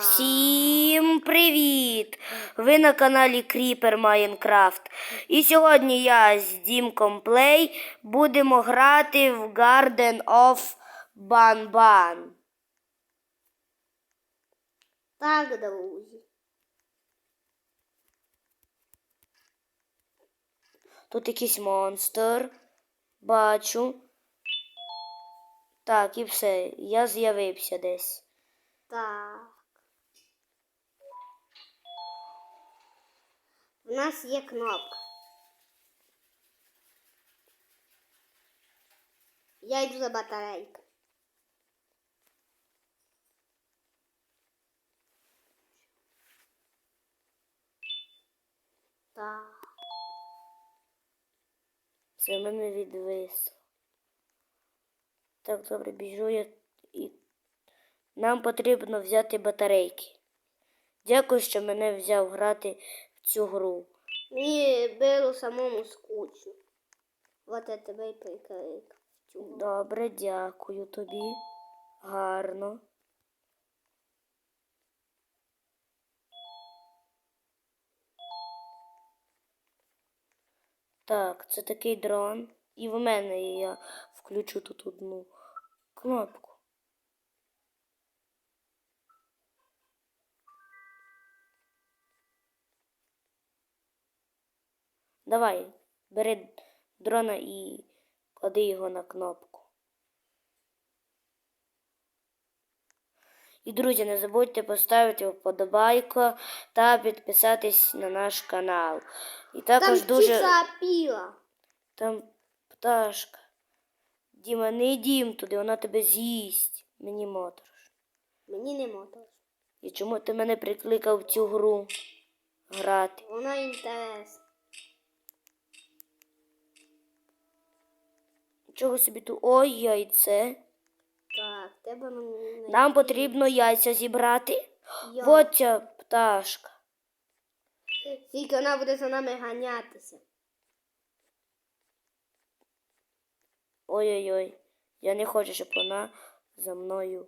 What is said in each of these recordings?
Всім привіт! Ви на каналі Creeper Minecraft. І сьогодні я з Дімком Play будемо грати в Garden of Banban. Так, друзі. Тут якийсь монстр. Бачу. Так, і все. Я з'явився десь. Так. У нас є кнопка. Я йду за батарейкою. Так. Це в мене відвисло. Так, добре, біжу я і. Нам потрібно взяти батарейки. Дякую, що мене взяв грати цю гру. Мені було самому скучно. Вот я тебе і приклеїв. Добре, дякую тобі. Гарно. Так, це такий дрон. І в мене я включу тут одну кнопку. Давай, бери дрона і клади його на кнопку. І, друзі, не забудьте поставити вподобайку та підписатись на наш канал. І також Там дуже. птиця піла. Там пташка. Діма, не йдім туди, вона тебе з'їсть. Мені моторошно. Мені не мотор. І чому ти мене прикликав в цю гру грати? Вона інтересна. Чого собі тут? Ой, яйце. Так, тебе мені Нам потрібно яйця зібрати. Я. Вот ця пташка. Тільки вона буде за нами ганятися. Ой-ой-ой. Я не хочу, щоб вона за мною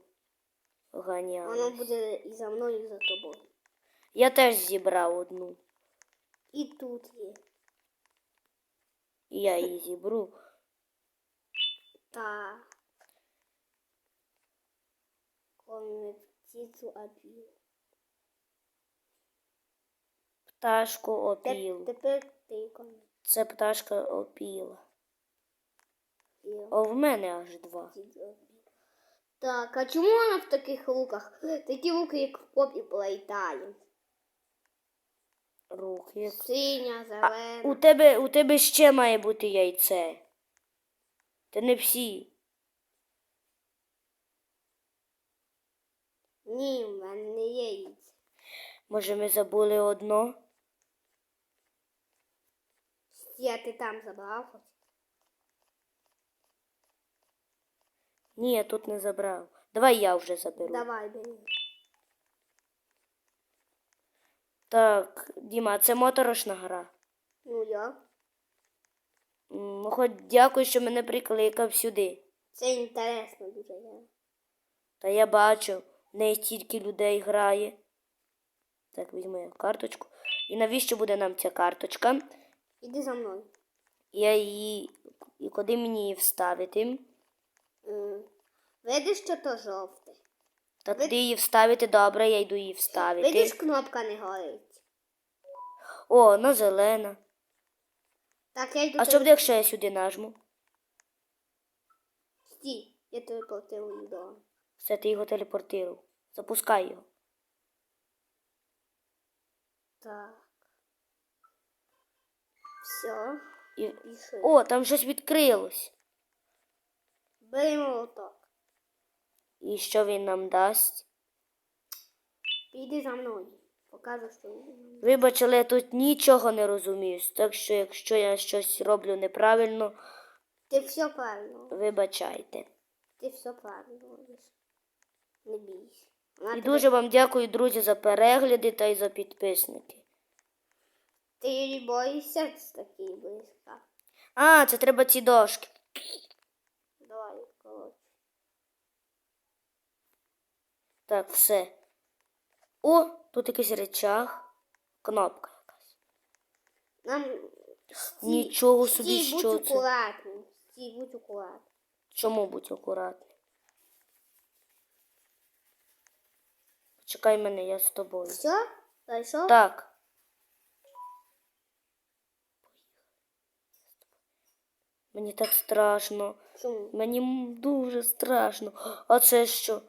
Вона буде і за мною, і за тобою. Я теж зібрав одну. І тут є. І я її зібру. Так. Кормимо птицю обіл. Пташку опіл. Тепер ти кормиш Це пташка опіла. О, в мене аж два. Так, а чому вона в таких луках? Такі луки, як в попі плейтають. Руки. Синя, А, у тебе у тебе ще має бути яйце. Та не всі. Ні, в мене не є яйця. Може, ми забули одно? Я ти там забрав хоч? Ні, я тут не забрав. Давай я вже заберу. Давай, бери. Так, Діма, це моторошна гра. Ну я. Ну, хоч дякую, що мене прикликав сюди. Це інтересно дуже. Та я бачу, в неї стільки людей грає. Так, візьму я карточку. І навіщо буде нам ця карточка? Іди за мною. Я її. І куди мені її вставити? М. Видиш, що то жовте? Та туди її вставити добре, я йду її вставити. Видиш, кнопка не горить. О, на зелена. Так, я йду. А що буде, якщо я сюди нажму? Стій, я платив вдома. Все, ти його телепортував. Запускай його. Так. Все. І... О, там щось відкрилось. Бери молоток. І що він нам дасть? Піди за мною. Покажу, що. Вибач, але я тут нічого не розумію. Так що, якщо я щось роблю неправильно, Ти все правильно. вибачайте. Ти все правильно робиш. Не бійся. І дуже вам дякую, друзі, за перегляди та й за підписники. Ти боїшся такий близька. А, це треба ці дошки. Давай, коротше. Так, все. О, тут якийсь речах. Кнопка якась. Нам Нічого собі, Стій, що будь це. акуратним. Стій, будь акуратним. Чому будь акуратний? Чекай мене, я з тобою. Все? Зайшов? Так. Мені так страшно. Чому? Мені дуже страшно. А це що?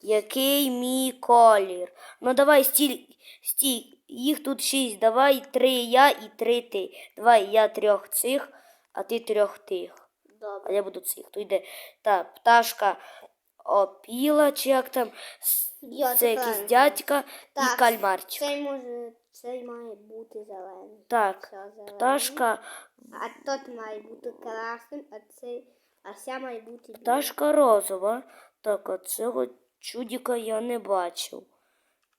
Який мій колір? Ну давай стій, стій. Їх тут шість. Давай три я і три ти. Давай я трьох цих, а ти трьох тих. А я буду цих. То йде. Так, пташка опіла, чи як там. Я Це якийсь дядька і кальмарчик. Цей може, цей має бути зелений. Так, зелений. пташка, А тот має бути красним, а цей, а ся має бути пташка розова. Так, а цього чудіка я не бачив.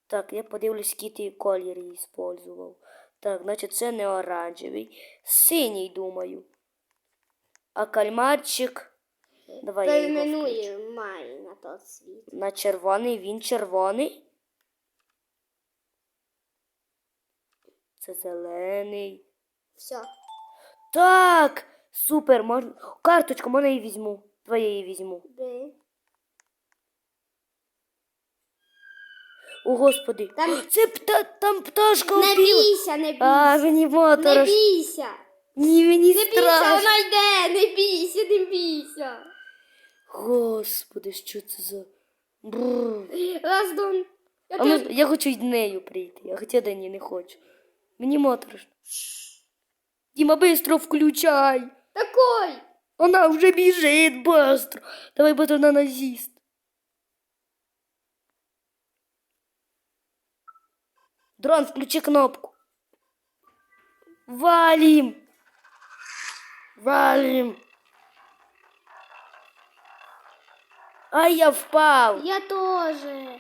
Так, я подивлюсь, який ти колір її использував. Так, значить, це не оранжевий. Синій, думаю. А кальмарчик. Давай я його включу. Має на тот світ. На червоний він червоний. Це зелений. Все. Так! Супер! Можна... Карточку, можна її візьму. Твоє її візьму. Бери. О, господи. Там- Це пта... там пташка Не опіла. бійся, не бійся. А, мені не моторош. бійся. Ні, мені Не бійся, страшно. вона йде, не бійся, не бійся. Господи, що це за... Бррр. Раздон. Я А ну, теж- я хочу з нею прийти, а хоча да ні, не хочу. Мені моторошно. Діма, быстро включай. Такой. Вона вже біжить быстро. Давай, бо вона назіст. Дрон, включи кнопку. Валим. Валим. А я впав. Я тоже.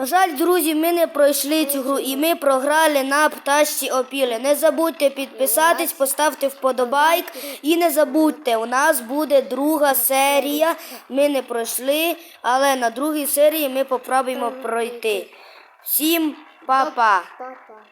На жаль, друзі, ми не пройшли цю гру і ми програли на пташці опілі. Не забудьте підписатись, поставте вподобайк і не забудьте, у нас буде друга серія. Ми не пройшли, але на другій серії ми попробуємо пройти. Всім па-па! Папа.